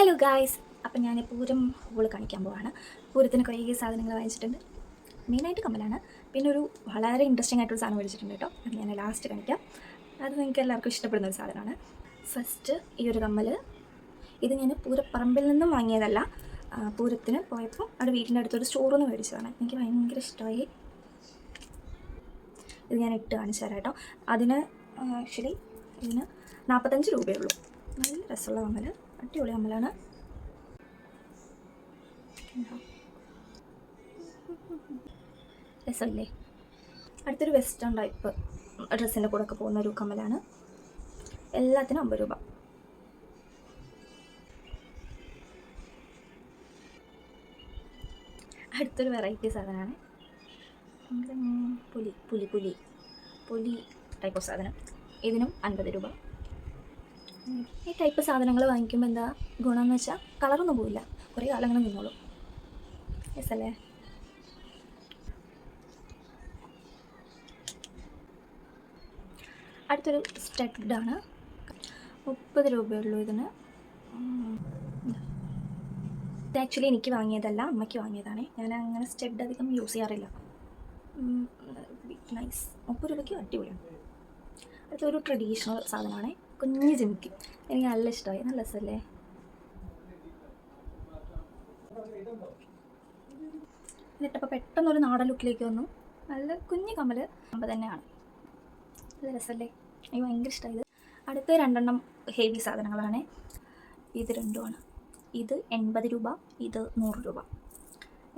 Hello guys അപ്പം ഞാൻ Pooram whole കാണിക്കാൻ പോവാണ്. പൂരത്തിന് കുറേ സാധനങ്ങൾ വാങ്ങിച്ചിട്ടുണ്ട്. മെയിനായിട്ട് കമ്മലാണ്. പിന്നെ ഒരു വളരെ ഇൻട്രസ്റ്റിംഗ് ആയിട്ടുള്ള സാധനം മേടിച്ചിട്ടുണ്ട് കേട്ടോ. അത് ഞാൻ ലാസ്റ്റ് കാണിക്കാം. അത് നിങ്ങൾക്ക് എല്ലാവർക്കും ഇഷ്ടപ്പെടുന്ന ഒരു സാധനമാണ്. ഫസ്റ്റ് ഈ ഒരു കമ്മൽ ഇത് ഞാൻ പൂരപ്പറമ്പിൽ നിന്നും വാങ്ങിയതല്ല. പൂരത്തിന് പോയപ്പോൾ അവിടെ വീടിന്റെ അടുത്തൊരു സ്റ്റോറിൽ നിന്ന് മേടിച്ചതാണ്. എനിക്ക് ഭയങ്കര ഇഷ്ടമായി. ഇത് ഞാൻ ഇട്ട് കാണിച്ചു തരാം കേട്ടോ. അതിന് ആക്ച്വലി ഇതിന് നാൽപ്പത്തഞ്ച് രൂപയുള്ളൂ നല്ല രസമുള്ള കമ്മൽ അടിപൊളി അമ്മലാണ്? രസമില്ലേ? അടുത്തൊരു വെസ്റ്റേൺ ടൈപ്പ് ഡ്രസ്സിന്റെ കൂടെ ഒക്കെ പോകുന്ന ഒരു കമ്മലാണ്. എല്ലാത്തിനും അമ്പത് രൂപ. അടുത്തൊരു വെറൈറ്റി സാധനമാണ്. പുലി പുലി പുലി പുലി ടൈപ്പ് ഓഫ് സാധനം. ഇതിനും അൻപത് രൂപ. ഈ ടൈപ്പ് സാധനങ്ങൾ വാങ്ങിക്കുമ്പോൾ എന്താ ഗുണമെന്ന് വെച്ചാൽ കളറൊന്നും പോവില്ല. കുറേ കാലങ്ങൾ നിന്നോളും. യെസ് അല്ലേ? അടുത്തൊരു സ്റ്റഡാണ് മുപ്പത് രൂപയുള്ളൂ ഇതിന്. ഇത് ആക്ച്വലി എനിക്ക് വാങ്ങിയതല്ല അമ്മയ്ക്ക് വാങ്ങിയതാണ്. ഞാൻ അങ്ങനെ സ്റ്റഡ് അധികം യൂസ് ചെയ്യാറില്ല. നൈസ് മുപ്പത് രൂപയ്ക്ക് അടിപൊളിയാണ്. അടുത്തൊരു ട്രഡീഷണൽ സാധനമാണ്. കുഞ്ഞ് ജിമിക്ക് എനിക്ക് നല്ല ഇഷ്ടമായി. നല്ല രസമല്ലേ? എന്നിട്ടപ്പോൾ പെട്ടെന്നൊരു നാടൻ ലുക്കിലേക്ക് വന്നു. നല്ല കുഞ്ഞ് കമ്മൽ നമ്മൾ തന്നെയാണ്. നല്ല രസമല്ലേ? എനിക്ക് ഭയങ്കര ഇഷ്ടമായത് അടുത്ത രണ്ടെണ്ണം ഹെവി സാധനങ്ങളാണ്. ഇത് രണ്ടുമാണ്. ഇത് എൺപത് രൂപ ഇത് നൂറ് രൂപ.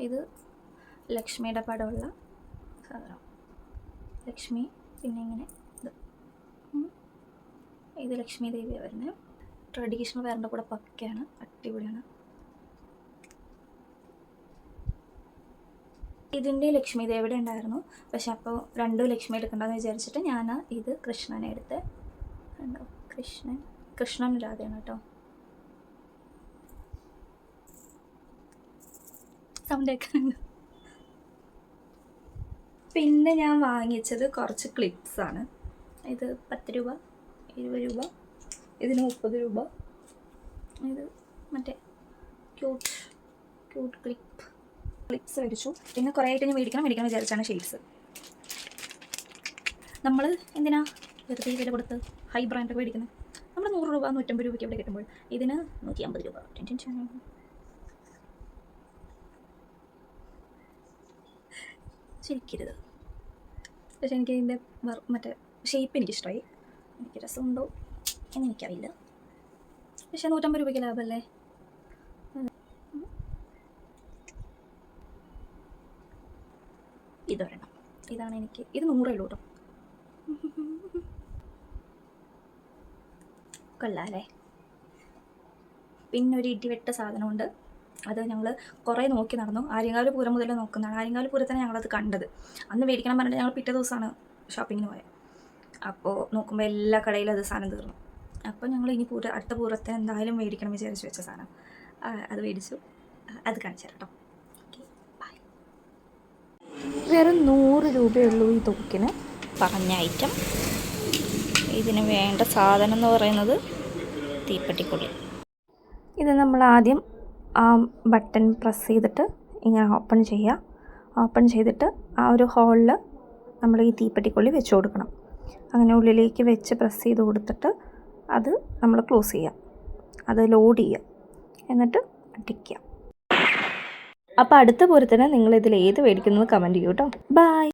ഇത് ലക്ഷ്മിയുടെ പടമുള്ള സാധനം. ലക്ഷ്മി പിന്നെ ഇങ്ങനെ. ഇത് ലക്ഷ്മി ദേവിയാണ് വരുന്നത് ട്രഡീഷണൽ വേറെ കൂടെ പക്കയാണ്. അടിപൊളിയാണ്. ഇതിന്റെ ലക്ഷ്മി ദേവിയുടെ ഉണ്ടായിരുന്നു. പക്ഷെ അപ്പോൾ രണ്ടും ലക്ഷ്മി എടുക്കണ്ടെന്ന് വിചാരിച്ചിട്ട് ഞാൻ ഇത് കൃഷ്ണനെ എടുത്ത്. കണ്ടോ? കൃഷ്ണൻ. കൃഷ്ണൻ രാധയാണ് കേട്ടോ. സൗണ്ട് കേൾക്കുന്നുണ്ട് പിന്നെ ഞാൻ വാങ്ങിച്ചത് കുറച്ച് ക്ലിപ്സ് ആണ്. ഇത് പത്ത് രൂപ. ഇരുപത് രൂപ. ഇതിന് മുപ്പത് രൂപ. ഇത് മറ്റേ ക്യൂട്ട് ക്യൂട്ട് ക്ലിപ്പ് ക്ലിപ്സ് മേടിച്ചു. പിന്നെ കുറേ ആയിട്ട് ഞാൻ മേടിക്കണം മേടിക്കണം വിചാരിച്ചാണ് ഷെയ്ഡ്സ് നമ്മൾ എന്തിനാ വെറുതെ വില കൊടുത്ത് ഹൈ ബ്രാൻഡൊക്കെ മേടിക്കുന്നത് നമ്മൾ നൂറ് രൂപ നൂറ്റമ്പത് രൂപയ്ക്ക് ഇവിടെ കിട്ടുമ്പോൾ ഇതിന് നൂറ്റി അമ്പത് രൂപ ടെൻഷൻ ചിരിക്കരുത് പക്ഷെ എനിക്ക് ഇതിന്റെ മറ്റേ ഷേപ്പ് എനിക്കിഷ്ടമായി എനിക്ക് രസമുണ്ടോ? എന്ന് എനിക്കറിയില്ല. പക്ഷെ നൂറ്റമ്പത് രൂപയ്ക്ക് ലാഭമല്ലേ ഇതൊരെണ്ണം ഇതാണ് എനിക്ക്. ഇത് നൂറേ ഉള്ളൂ കേട്ടോ കൊള്ളാല്ലേ? പിന്നെ ഒരു ഇടിവെട്ട സാധനമുണ്ട്. അത് ഞങ്ങൾ കുറേ നോക്കി നടന്നു. ആര്യങ്കാവ് പൂരം മുതലേ നോക്കുന്നതാണ്. ആര്യങ്കാവ് പൂരത്താണ് ഞങ്ങളത് കണ്ടത്. അന്ന് മേടിക്കണം പറഞ്ഞിട്ട് ഞങ്ങൾ പിറ്റേ ദിവസമാണ് ഷോപ്പിങ്ങിന് പോയത് അപ്പോൾ നോക്കുമ്പോൾ എല്ലാ കടയിലും അത് സാധനം തീർന്നു. അപ്പോൾ ഞങ്ങൾ ഇനി പൂര അടുത്ത പൂരത്തെ എന്തായാലും മേടിക്കണം വിചാരിച്ച് വെച്ച സാധനം. അത് മേടിച്ചു. അത് കാണിച്ചു തരട്ടോ വെറും നൂറ് രൂപയുള്ളൂ ഈ തൊക്കിന് പറഞ്ഞ ഐറ്റം ഇതിന് വേണ്ട സാധനം എന്ന് പറയുന്നത് തീപ്പെട്ടിക്കൊള്ളി. ഇത് നമ്മൾ ആദ്യം ആ ബട്ടൺ പ്രസ് ചെയ്തിട്ട് ഇങ്ങനെ ഓപ്പൺ ചെയ്യുക ഓപ്പൺ ചെയ്തിട്ട് ആ ഒരു ഹോളിൽ നമ്മൾ ഈ തീപ്പെട്ടിക്കൊള്ളി വെച്ച് കൊടുക്കണം. അങ്ങനെ ഉള്ളിലേക്ക് വെച്ച് പ്രസ് ചെയ്ത് കൊടുത്തിട്ട് അത് നമ്മൾ ക്ലോസ് ചെയ്യാം. അത് ലോഡ് ചെയ്യാം. എന്നിട്ട് അടിക്കുക അപ്പോൾ അടുത്ത പൂരത്തിന് നിങ്ങൾ ഇതിൽ ഏത് മേടിക്കുന്നത് കമന്റ് ചെയ്യൂ കേട്ടോ ബൈ